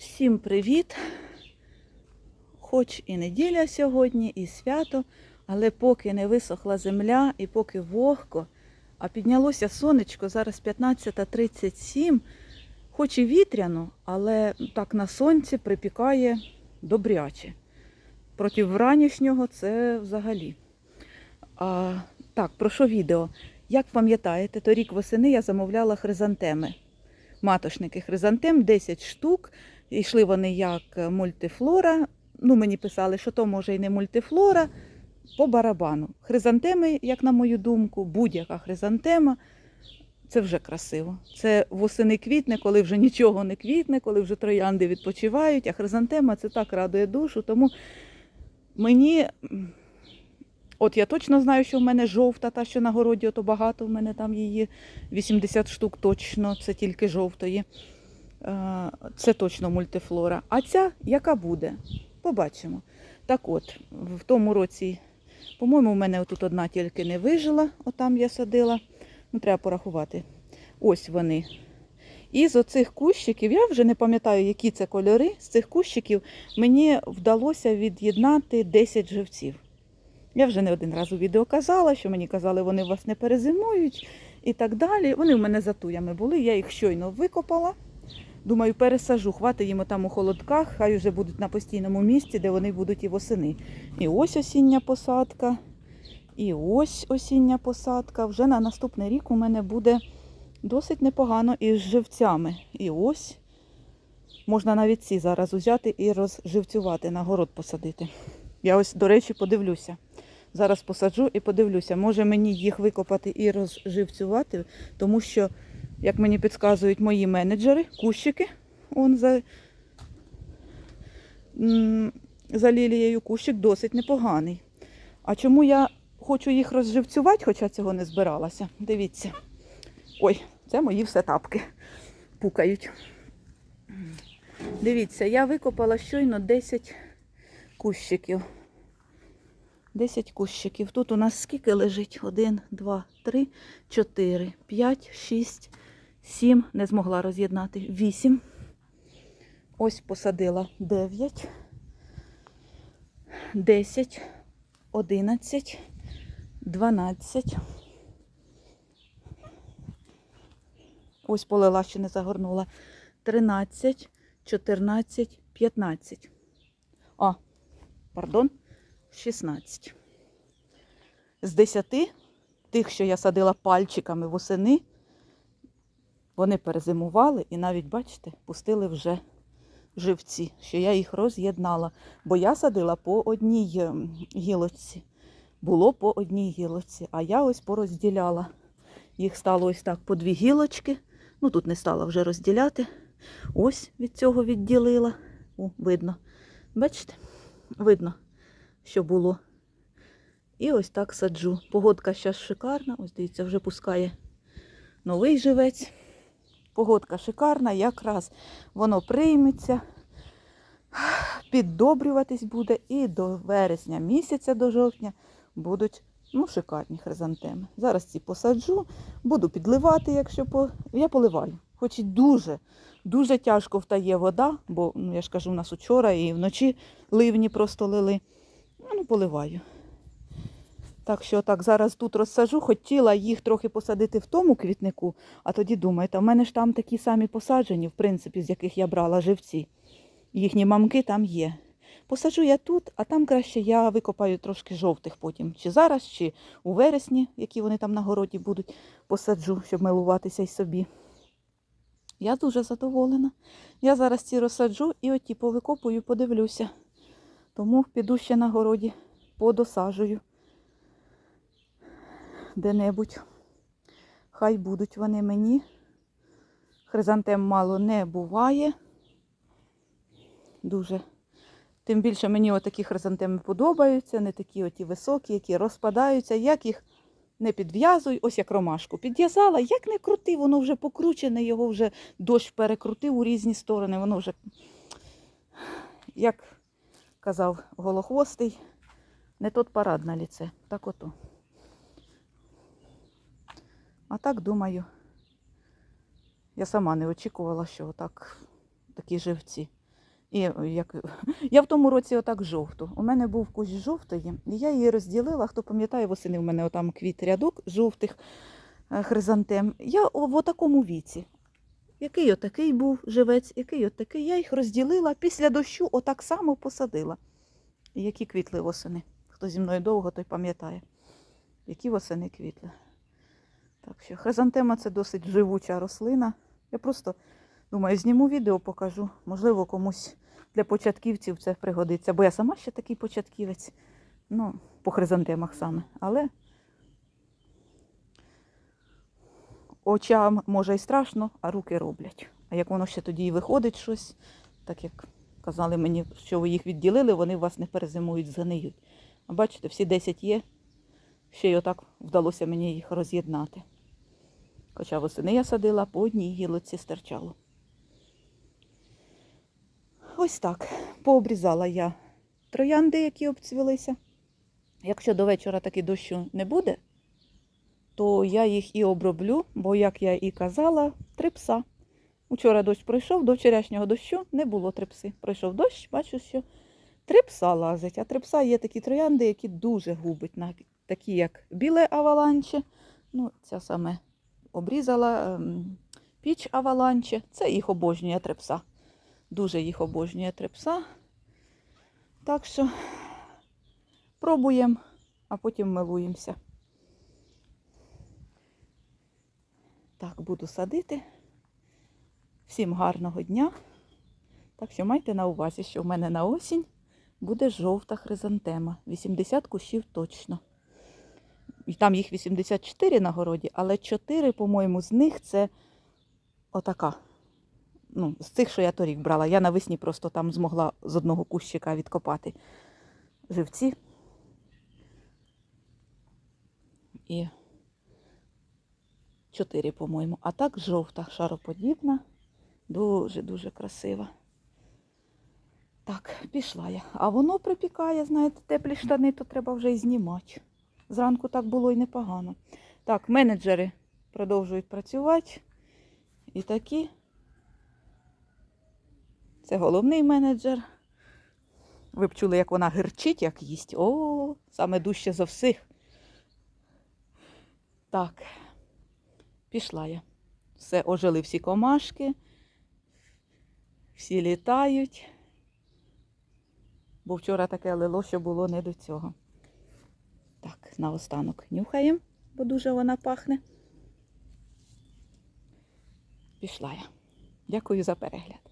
Всім привіт! Хоч і неділя сьогодні, і свято, але поки не висохла земля і поки вогко, а піднялося сонечко, зараз 15.37, хоч і вітряно, але так на сонці припікає добряче. Проти вранішнього це взагалі. А, так, про що відео? Як пам'ятаєте, торік восени я замовляла хризантеми. Матошники хризантем 10 штук. Йшли вони як мультифлора. Ну, мені писали, що то може і не мультифлора, по барабану. Хризантеми, як на мою думку, будь-яка хризантема це вже красиво. Це восени квітне, коли вже нічого не квітне, коли вже троянди відпочивають, а хризантема це так радує душу. Тому мені, от я точно знаю, що в мене жовта, та що на городі, ото багато в мене там її 80 штук точно, це тільки жовтої. Е, Це точно мультифлора. А ця яка буде? Побачимо. Так от, в тому році, по-моєму, у мене тут одна тільки не вижила, отам я садила. Ну, треба порахувати. Ось вони. І з оцих кущиків, я вже не пам'ятаю, які це кольори, з цих кущиків мені вдалося від'єднати 10 живців. Я вже не один раз у відео казала, що мені казали, вони вас не перезимують і так далі. Вони в мене за туями були, я їх щойно викопала. Думаю, пересажу, хватить їм там у холодках, хай вже будуть на постійному місці, де вони будуть і восени. І ось осіння посадка, і ось осіння посадка. Вже на наступний рік у мене буде досить непогано із живцями. І ось можна навіть ці зараз взяти і розживцювати, на город посадити. Я ось, до речі, подивлюся. Зараз посаджу і подивлюся, може мені їх викопати і розживцювати, тому що як мені підказують мої менеджери, кущики, он за, за лілією кущик досить непоганий. А чому я хочу їх розживцювати, хоча цього не збиралася? Дивіться. Ой, це мої все тапки пукають. Дивіться, я викопала щойно 10 кущиків. 10 кущиків. Тут у нас скільки лежить? 1, 2, 3, 4, 5, 6, 7. Не змогла роз'єднати. 8. Ось посадила 9, 10, 11, 12. Ось полила, ще не загорнула. 13, 14, 15. А, пардон. 16. З 10 тих, що я садила пальчиками восени, вони перезимували і навіть, бачите, пустили вже живці, що я їх роз'єднала. Бо я садила по одній ем, гілочці. Було по одній гілочці, а я ось порозділяла. Їх стало ось так по дві гілочки. Ну тут не стала вже розділяти. Ось від цього відділила. О, видно. Бачите? Видно що було. І ось так саджу. Погодка зараз шикарна. Ось дивіться, вже пускає новий живець. Погодка шикарна, якраз воно прийметься, піддобрюватись буде і до вересня місяця, до жовтня будуть ну, шикарні хризантеми. Зараз ці посаджу, буду підливати, якщо по... я поливаю. Хоч і дуже, дуже тяжко втає вода, бо ну, я ж кажу, у нас учора і вночі ливні просто лили. Ну, поливаю. Так що так, зараз тут розсажу, хотіла їх трохи посадити в тому квітнику, а тоді думаєте, в мене ж там такі самі посаджені, в принципі, з яких я брала живці. Їхні мамки там є. Посаджу я тут, а там краще я викопаю трошки жовтих потім. Чи зараз, чи у вересні, які вони там на городі будуть, посаджу, щоб милуватися й собі. Я дуже задоволена. Я зараз ці розсаджу і оті повикопую, подивлюся. Тому піду ще на городі, подосажую де-небудь. Хай будуть вони мені. Хризантем мало не буває. Дуже. Тим більше мені отакі хризантеми подобаються, не такі оті високі, які розпадаються. Як їх не підв'язуй, ось як ромашку. Підв'язала, як не крути, воно вже покручене, його вже дощ перекрутив у різні сторони, воно вже як казав голохвостий, не тот парад на ліце. Так ото. А так думаю, я сама не очікувала, що отак такі живці. І як... я в тому році отак жовту. У мене був кущ жовтої, і я її розділила. Хто пам'ятає, восени в мене отам квіт рядок жовтих е, хризантем. Я в такому віці. Який отакий був живець, який отакий. Я їх розділила після дощу, отак само посадила. І які квітли восени. Хто зі мною довго, той пам'ятає, які восени квітли. Так що хризантема це досить живуча рослина. Я просто думаю, зніму відео, покажу. Можливо, комусь для початківців це пригодиться. Бо я сама ще такий початківець. Ну, по хризантемах саме. Але очам може і страшно, а руки роблять. А як воно ще тоді і виходить щось, так як казали мені, що ви їх відділили, вони вас не перезимують, згниють. А бачите, всі 10 є. Ще й отак вдалося мені їх роз'єднати. Хоча восени я садила, по одній гілоці стирчало. Ось так. Пообрізала я троянди, які обцвілися. Якщо до вечора таки дощу не буде, то я їх і оброблю, бо, як я і казала, трипса. Учора дощ пройшов, до вчорашнього дощу не було трипси. Пройшов дощ, бачу, що трипса лазить. А трипса є такі троянди, які дуже губить, на- такі як біле аваланче. Ну, ця саме обрізала ем, піч аваланче. Це їх обожнює трипса. Дуже їх обожнює трипса. Так що пробуємо, а потім милуємося. Так, буду садити. Всім гарного дня. Так що майте на увазі, що в мене на осінь буде жовта хризантема. 80 кущів точно. І там їх 84 на городі, але 4, по-моєму, з них це отака. Ну, з цих, що я торік брала. Я навесні просто там змогла з одного кущика відкопати живці. І 4, по-моєму. А так жовта, шароподібна, дуже-дуже красива. Так, пішла я. А воно припікає, знаєте, теплі штани, то треба вже і знімати. Зранку так було і непогано. Так, менеджери продовжують працювати. І такі. Це головний менеджер. Ви б чули, як вона гирчить, як їсть. О, саме дужче за всіх. Так, пішла я. Все, ожили всі комашки, всі літають. Бо вчора таке лило, що було не до цього. Наостанок нюхаємо, бо дуже вона пахне. Пішла я. Дякую за перегляд.